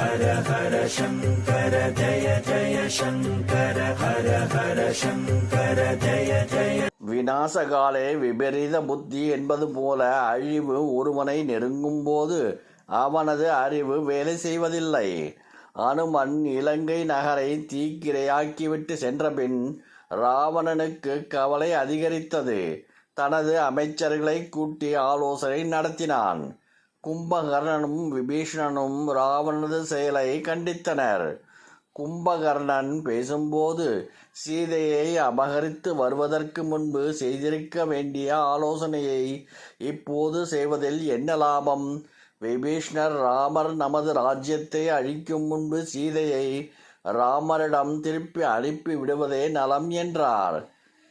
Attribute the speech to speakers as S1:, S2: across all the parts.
S1: ஹர ஹர சங்கர ஜய ஜய சங்கர ஹர ஹர சங்கர ஜய ஜய.
S2: விநாசகாலே விபரீத புத்தி என்பது போல அழிவு ஒருவனை நெருங்கும் போது அவனது அறிவு வேலை செய்வதில்லை. அனுமன் இலங்கை நகரை தீக்கிரையாக்கிவிட்டு சென்றபின் ராவணனுக்கு கவலை அதிகரித்தது. தனது அமைச்சர்களை கூட்டி ஆலோசனை நடத்தினான். கும்பகர்ணனும் விபீஷணனும் ராவணது செயலை கண்டித்தனர். கும்பகர்ணன் பேசும்போது சீதையை அபகரித்து வருவதற்கு முன்பு செய்திருக்க வேண்டிய ஆலோசனையை இப்போது செய்வதில் என்ன லாபம்? விபீஷ்ணர் ராமர் நமது ராஜ்யத்தை அழிக்கும் முன்பு சீதையை ராமரிடம் திருப்பி அனுப்பி விடுவதே நலம் என்றார்.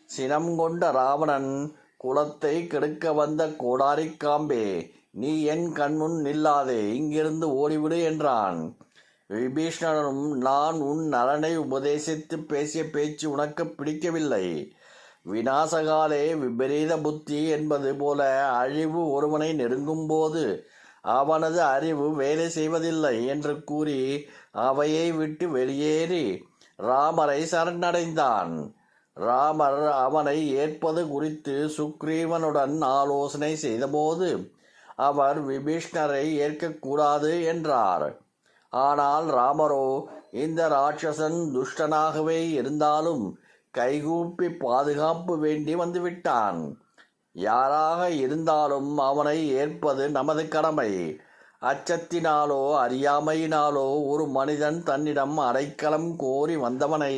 S2: சினம் கொண்ட ராவணன் குலத்தை கெடுக்க வந்த கோடாரிக்காம்பே நீ என் கண்முன் நில்லாதே இங்கிருந்து ஓடிவிடு என்றான். விபீஷ்ணனும் நான் உன் நலனை உபதேசித்து பேசிய பேச்சு உனக்கு பிடிக்கவில்லை. விநாசகாலே விபரீத புத்தி என்பது போல அழிவு ஒருவனை நெருங்கும் போது அவனது அறிவு வேலை செய்வதில்லை என்று கூறி அவையை விட்டு வெளியேறி ராமரை சரணடைந்தான். ராமர் அவனை ஏற்பது குறித்து சுக்ரீவனுடன் ஆலோசனை செய்தபோது அவர் விபீஷ்ணரை ஏற்கக்கூடாது என்றார். ஆனால் ராமரோ இந்த ராட்சசன் துஷ்டனாகவே இருந்தாலும் கைகூப்பி பாதுகாப்பு வேண்டி வந்துவிட்டான். யாராக இருந்தாலும் அவனை ஏற்பது நமது கடமை. அச்சத்தினாலோ அறியாமையினாலோ ஒரு மனிதன் தன்னிடம் அடைக்கலம் கோரி வந்தவனை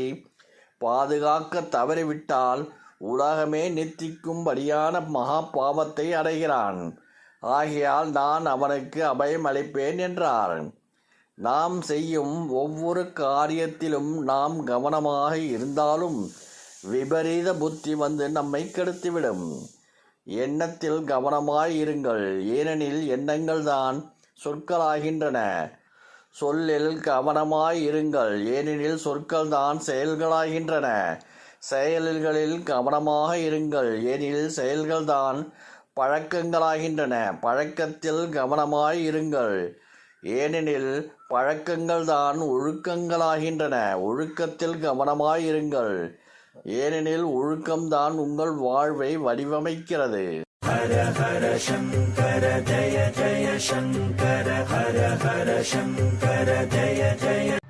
S2: பாதுகாக்க தவறிவிட்டால் உலகமே நித்திக்கும்படியான மகா பாவத்தை அடைகிறான். ஆகையால் நான் அவனுக்கு அபயம் அளிப்பேன் என்றார். நாம் செய்யும் ஒவ்வொரு காரியத்திலும் நாம் கவனமாக இருந்தாலும் விபரீத புத்தி வந்து நம்மை கெடுத்துவிடும். எண்ணத்தில் கவனமாய் இருங்கள். ஏனெனில் எண்ணங்கள் தான் சொற்களாகின்றன. சொல்லில் கவனமாய் இருங்கள். ஏனெனில் சொற்கள் தான் செயல்களாகின்றன. செயல்களில் கவனமாக இருங்கள். ஏனெனில் செயல்கள்தான் பழக்கங்களாகின்றன. பழக்கத்தில் கவனமாய் இருங்கள். ஏனெனில் பழக்கங்கள் தான் ஒழுக்கங்களாகின்றன. ஒழுக்கத்தில் கவனமாய் இருங்கள். ஏனெனில் ஒழுக்கம்தான் உங்கள் வாழ்வை வடிவமைக்கிறது.
S1: ஹர ஹர சங்கர ஜய ஜய சங்கர ஹர ஹர சங்கர ஜய ஜய